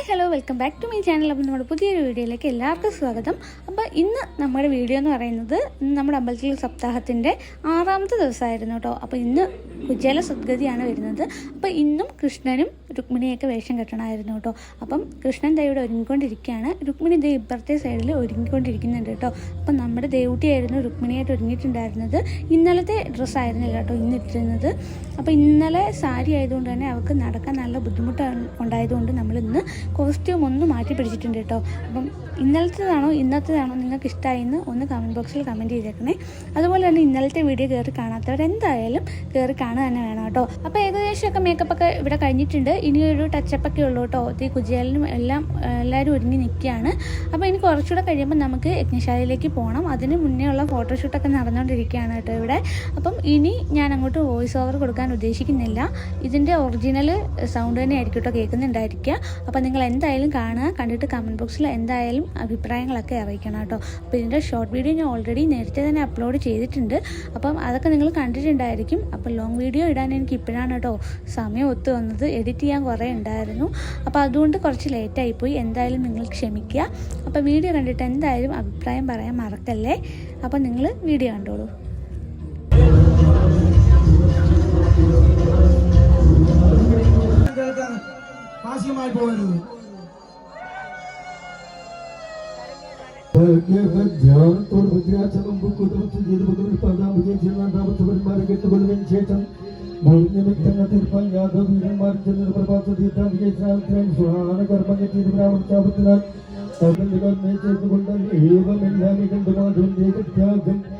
Hi hello welcome back to my channel അപ്പോൾ നമ്മുടെ പുതിയൊരു വീഡിയോയിലേക്ക് എല്ലാവർക്കും സ്വാഗതം. അപ്പോൾ ഇന്ന് നമ്മുടെ വീഡിയോ എന്ന് പറയുന്നത് നമ്മുടെ അമ്പലത്തിൽ സപ്താഹത്തിന്റെ ആറാമത്തെ ദിവസമായിരുന്നു കേട്ടോ. അപ്പോൾ ഇന്ന് കുജല സദ്ഗതിയാണ് വരുന്നത്. അപ്പോൾ ഇന്നും കൃഷ്ണനും രുക്മിണിയൊക്കെ വേഷം കെട്ടണമായിരുന്നു കേട്ടോ. അപ്പം കൃഷ്ണൻ ദേവിയുടെ ഒരുങ്ങിക്കൊണ്ടിരിക്കുകയാണ്. രുക്മിണി ദേ ഇപ്പുറത്തെ സൈഡിൽ ഒരുങ്ങിക്കൊണ്ടിരിക്കുന്നുണ്ട് കേട്ടോ. അപ്പം നമ്മുടെ ദേവുട്ടിയായിരുന്നു രുക്മിണിയായിട്ട് ഒരുങ്ങിയിട്ടുണ്ടായിരുന്നത്. ഇന്നലത്തെ ഡ്രസ്സായിരുന്നില്ല കേട്ടോ ഇന്ന് ഇട്ടിരുന്നത്. അപ്പോൾ ഇന്നലെ സാരി ആയതുകൊണ്ട് തന്നെ അവൾക്ക് നടക്കാൻ നല്ല ബുദ്ധിമുട്ട് ഉണ്ടായതുകൊണ്ട് നമ്മൾ ഇന്ന് കോസ്റ്റ്യൂം ഒന്ന് മാറ്റി പിടിച്ചിട്ടുണ്ട് കേട്ടോ. അപ്പം ഇന്നലത്തേതാണോ ഇന്നത്തേതാണോ നിങ്ങൾക്ക് ഇഷ്ടമായി എന്ന് ഒന്ന് കമന്റ് ബോക്സിൽ കമന്റ് ചെയ്തേക്കണേ. അതുപോലെ തന്നെ ഇന്നലത്തെ വീഡിയോ കയറി കാണാത്തവർ എന്തായാലും കയറി കാണുക തന്നെ വേണം കേട്ടോ. അപ്പോൾ ഏകദേശമൊക്കെ മേക്കപ്പ് ഒക്കെ ഇവിടെ കഴിഞ്ഞിട്ടുണ്ട്. ഇനി ഒരു ഒക്കെ ഉള്ളൂ കേട്ടോ. ഈ കുജിയാലിനും എല്ലാം എല്ലാവരും ഒരുങ്ങി നിൽക്കുകയാണ്. അപ്പോൾ ഇനി കുറച്ചുകൂടെ കഴിയുമ്പോൾ നമുക്ക് യജ്ഞശാലയിലേക്ക് പോകണം അതിന് മുന്നേ ഉള്ള ഫോട്ടോഷൂട്ടൊക്കെ നടന്നുകൊണ്ടിരിക്കുകയാണ് കേട്ടോ ഇവിടെ. അപ്പം ഇനി ഞാൻ അങ്ങോട്ട് വോയിസ് ഓവർ കൊടുക്കാൻ ഉദ്ദേശിക്കുന്നില്ല. ഇതിന്റെ ഒറിജിനൽ സൗണ്ട് തന്നെ ആയിരിക്കും കേട്ടോ കേൾക്കുന്നുണ്ടായിരിക്കുക. അപ്പം നിങ്ങൾ എന്തായാലും കാണുക. കണ്ടിട്ട് കമന്റ് ബോക്സിൽ എന്തായാലും അഭിപ്രായങ്ങളൊക്കെ അറിയിക്കണം കേട്ടോ. അപ്പോൾ ഇതിന്റെ ഷോർട്ട് വീഡിയോ ഞാൻ ഓൾറെഡി നേരത്തെ തന്നെ അപ്ലോഡ് ചെയ്തിട്ടുണ്ട്. അപ്പം അതൊക്കെ നിങ്ങൾ കണ്ടിട്ടുണ്ടായിരിക്കും. അപ്പോൾ ലോങ് വീഡിയോ ഇടാൻ എനിക്ക് ഇപ്പോഴാണ് കേട്ടോ സമയം ഒത്തു വന്നത്. എഡിറ്റ് ചെയ്യാൻ കുറേ ഉണ്ടായിരുന്നു. അപ്പോൾ അതുകൊണ്ട് കുറച്ച് ലേറ്റായിപ്പോയി എന്തായാലും നിങ്ങൾ ക്ഷമിക്കുക. അപ്പോൾ വീഡിയോ കണ്ടിട്ട് എന്തായാലും അഭിപ്രായം പറയാൻ മറക്കല്ലേ? അപ്പോൾ നിങ്ങൾ വീഡിയോ കണ്ടോളൂ. ആശയമായി പോകരുത്. ധ്യാനത്തോട് ഭദ്രാചലം കുതിർത്ത് ചെയ്ത് പതിനെട്ടാം വിജയിച്ചിരുന്നാമത്തവന്മാരെ കെട്ടുകൊള്ളുകയും ശേഷം നിമിത്തങ്ങൾ തീർപ്പാൻ യാദവ് വീരന്മാർ ചെന്ന് പ്രഭാത തീർത്ഥാൻ വിജയിച്ചാൽ സുഹാന കർമ്മങ്ങൾ ചെയ്ത് ബ്രാഹ്മണാപത്തിനാൽ ചെയ്തുകൊണ്ട് ഏവമെല്ലാം കണ്ടുമാതും ത്യാഗം ും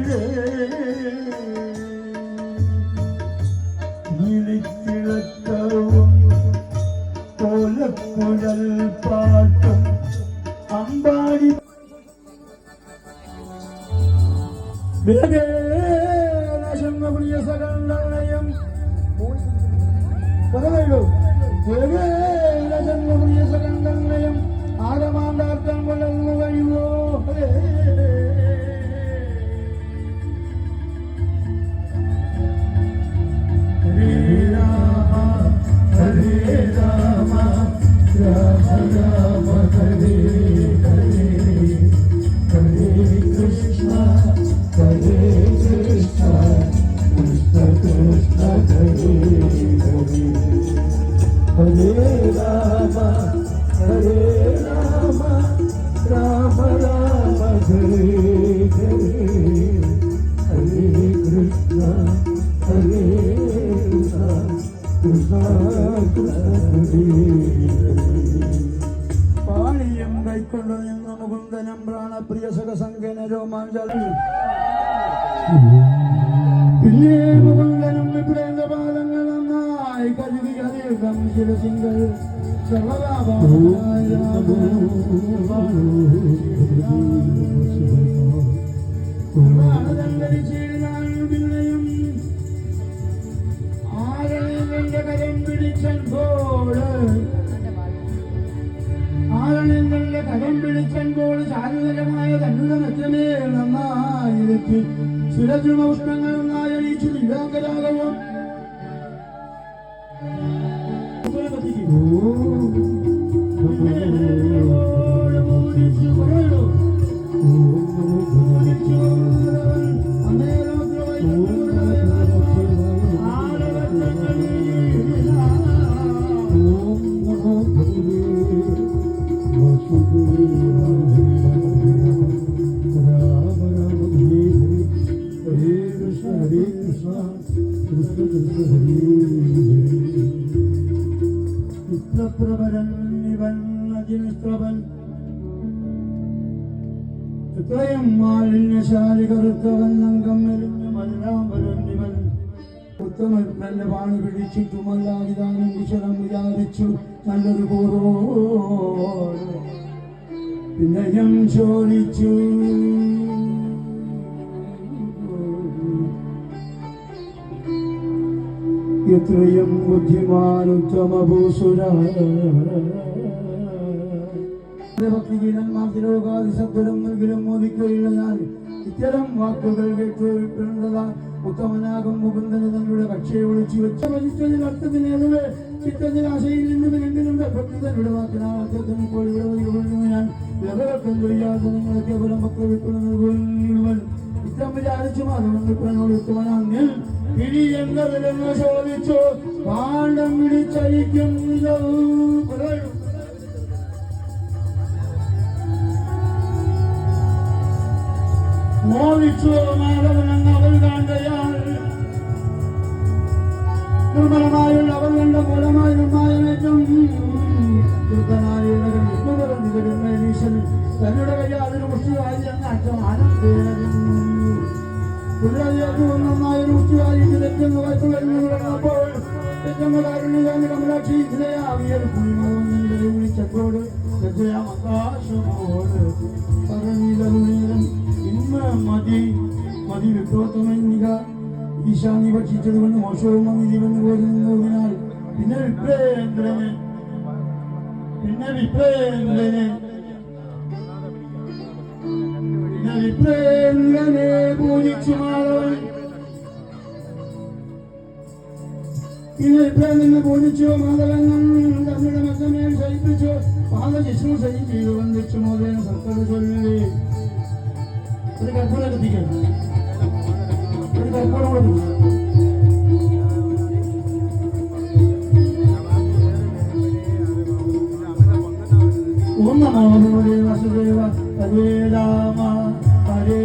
కొనలేడు പ്രാണപ്രിയ സഖസംഗന രോമാഞ്ചലി പിന്നെ മുകുന്ദനം വിപ്രേന്ദ്ര പാദങ്ങൾ നന്നായി അധികം ശിരസിംഗൾ സർവലാഭമായ പിന്നെയും ആരണിന്റെ കരം പിടിച്ചപ്പോൾ ആരണിന്റെ കരം പിടിച്ചപ്പോൾ ശാരീരികമായ നെറ്റമേ നന്നായിരുത്തി ശിരജുണോഷ്ണങ്ങൾ നന്നായണിച്ചു ദിവ്യാംഗരാഗവും ചിത്രപ്രഭരൻ ഇവൻ അജിനിസ്ത്രവൻ ഇത്രയും മാലിന്യശാലി കറുത്തവൻ അംഗം മെലിഞ്ഞ മല്ലാമ്പരൻ ഇവൻ. ഉത്തമൻ തന്റെ പാണി പിടിച്ചിട്ടുമല്ലാവിധാനം കുശലം വിചാരിച്ചു നല്ലൊരു പിന്നെ ഞാൻ ചോദിച്ചു. എത്രയും ബുദ്ധിമാനുത്തമഭൂസുര ഭക്തിഗീതന്മാർ സത്വരം നൽകിലും മോദിക്കുകയില്ല ഞാൻ. ഇത്തരം വാക്കുകൾ കേട്ടുകൊണ്ടിരുന്നതാ ഉത്തമനാകും മുകുന്ദന് തങ്ങളുടെ കക്ഷയെ വിളിച്ചു വെച്ച. വലിച്ചതിൽ അർത്ഥത്തിനേതുവേ ചിത്തത്തിൽ ആശയിൽ നിന്ന് വിലങ്ങുന്നുണ്ട് ഭക്തി തങ്ങളുടെ വാക്കിനാൽ അർത്ഥത്തിന് ഇപ്പോൾ ഇവിടെ ഞാൻ. ലഹരക്കം ചെയ്യാതെ നിങ്ങളൊക്കെ പുറം മക്കൾ വിൽക്കുന്നത് ഇത്തരം വിചാരിച്ചു വിപ്രനോട് ഉത്തമനാങ്ങിൽ പിടി എന്നതിലെന്ന് ചോദിച്ചു പാണ്ഡം പിടിച്ചരിക്കുന്നില്ല പറയൂ മോദിച്ചു മാധവനെന്ന് അവൾ കാണ്ടയാൾ നിർമ്മലമായുള്ള അവൾ കണ്ട മൂലമായ നിർമ്മായമേറ്റം ഈശ്വരൻ തന്നുടെ കയ്യിൽ അതിന് എന്ന അറ്റം ആനന്ദേനവും നന്നായൊരു മുഷ്ടിയായി ഇതിലെത്തുന്ന വയസ്സ് കഴിഞ്ഞു കിടന്നപ്പോൾ കാരുണ്യാണ് കമലാക്ഷി ഇതിലെയാവിയൊരു പുളിമാവന്നെ വിളിച്ചപ്പോട് ആകാശമോട് പറഞ്ഞിതം ഇന്ന് മതി മതി വിപ്രോത്തമന്നിക ഈശാനി ഭക്ഷിച്ചത് കൊണ്ട് മോശവും വന്ന് ജീവന് പോരുന്നതിനാൽ പിന്നെ വിപ്രേന്ദ്രന് പിന്നെ വിപ്രേന്ദ്രന് വിപ്രേന്ദ്രനെ പൂജിച്ചു മാറവൻ പിന്നെ വിപ്രേന്ദ്രനെ പൂജിച്ചു മാധവൻ ഹരേ രാമ ഹരേ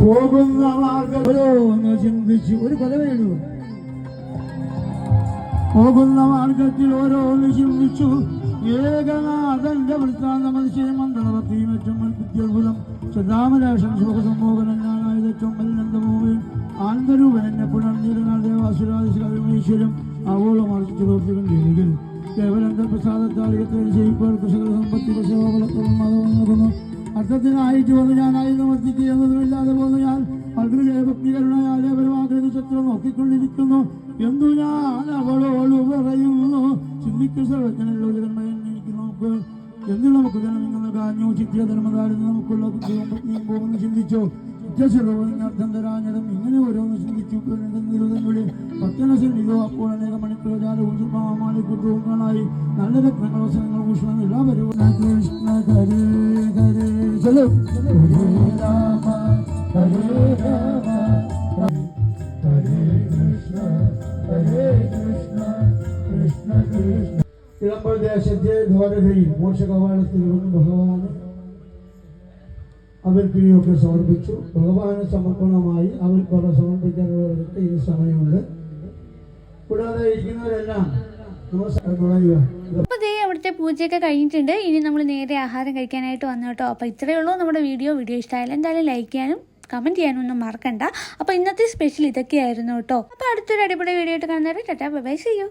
പോകുന്ന മാർഗത്തിലോന്ന് ചിന്തിച്ചു ഒരു കഥ വേണു. പോകുന്ന മാർഗത്തിൽ ഓരോന്ന് ചിന്തിച്ചു. ഏകനാഥന്റെ വൃത്താന്ത മനുഷ്യനെ മന്ദളവത്തിയും ഏറ്റവും വിദ്യാത്ഭുതം ശ്രീരാമരാഷൻ ശോകസമ്മോഹനം ഞാനായത് ഏറ്റവും മലിനന്ദമോഹൻ ആനന്ദരൂപൻ എന്നെ പുനർന്നിരുന്നാൽ ദേവാസുരാദിശ്വരം ആവോളം ആർജിച്ചു പ്രവർത്തിക്കൊണ്ടിരിക്കും കേവലം പ്രസാദത്താൽ എത്രയും ചെയ്യിപ്പവർക്ക് സകല സമ്പത്തി പ്രസവഫലപ്രദം മാധവൻ നൽകുന്നു. അർത്ഥത്തിനായിട്ട് വന്ന് ഞാനായി നിവർത്തിക്കുക എന്നതുമില്ലാതെ പോന്നു ഞാൻ അഗ്രജയ ഭക്തി കരുണയാലെ പരമാഗ്രഹ നോക്കിക്കൊണ്ടിരിക്കുന്നു. എന്തു ഞാൻ അവളോട് പറയുന്നു? ചിന്തിക്കു ജന്മയൻ എനിക്ക് നോക്ക് എന്തിൽ നമുക്ക് ഇങ്ങനെ കാഞ്ഞു ചിത്തിയ ധർമ്മകാരൻ നമുക്കുള്ള ചിന്തിച്ചോ? അർത്ഥം തരാഞ്ഞതും ഇങ്ങനെ ഓരോന്ന് ചിന്തിച്ചു ഭക്തനശനിലോ അപ്പോൾ അനേക മണിക്കൂർ ജാലവും നല്ല രത്നങ്ങൾ വസനങ്ങൾ ഭൂഷണം രാമ ഹരേ കൃഷ്ണ ഹരേ കൃഷ്ണ കൃഷ്ണ കൃഷ്ണ ഇളമ്പോൾ ദേശത്തെ ദ്വാരകയിൽ മോക്ഷകവാടത്തിൽ ഭഗവാന് അവൽക്കിഴിയൊക്കെ സമർപ്പിച്ചു. ഭഗവാന് സമർപ്പണമായി അവൽപ്പറ സമർപ്പിക്കാനുള്ളവർക്ക് ഈ സമയമുണ്ട്. കൂടാതെ ഇരിക്കുന്നവരെല്ലാം അപ്പോൾ ദേ അവിടുത്തെ പൂജയൊക്കെ കഴിഞ്ഞിട്ടുണ്ട്. ഇനി നമ്മൾ നേരെ ആഹാരം കഴിക്കാനായിട്ട് വന്നു കേട്ടോ. അപ്പോൾ ഇത്രയേ ഉള്ളൂ നമ്മുടെ വീഡിയോ. വീഡിയോ ഇഷ്ടമായാലും എന്തായാലും ലൈക്ക് ചെയ്യാനും കമന്റ് ചെയ്യാനും ഒന്നും മറക്കണ്ട. അപ്പോൾ ഇന്നത്തെ സ്പെഷ്യൽ ഇതൊക്കെയായിരുന്നു കേട്ടോ. അപ്പോൾ അടുത്തൊരു അടിപൊളി വീഡിയോ ആയിട്ട് കാണുന്നവരെ ടാറ്റാ ബൈ ചെയ്യൂ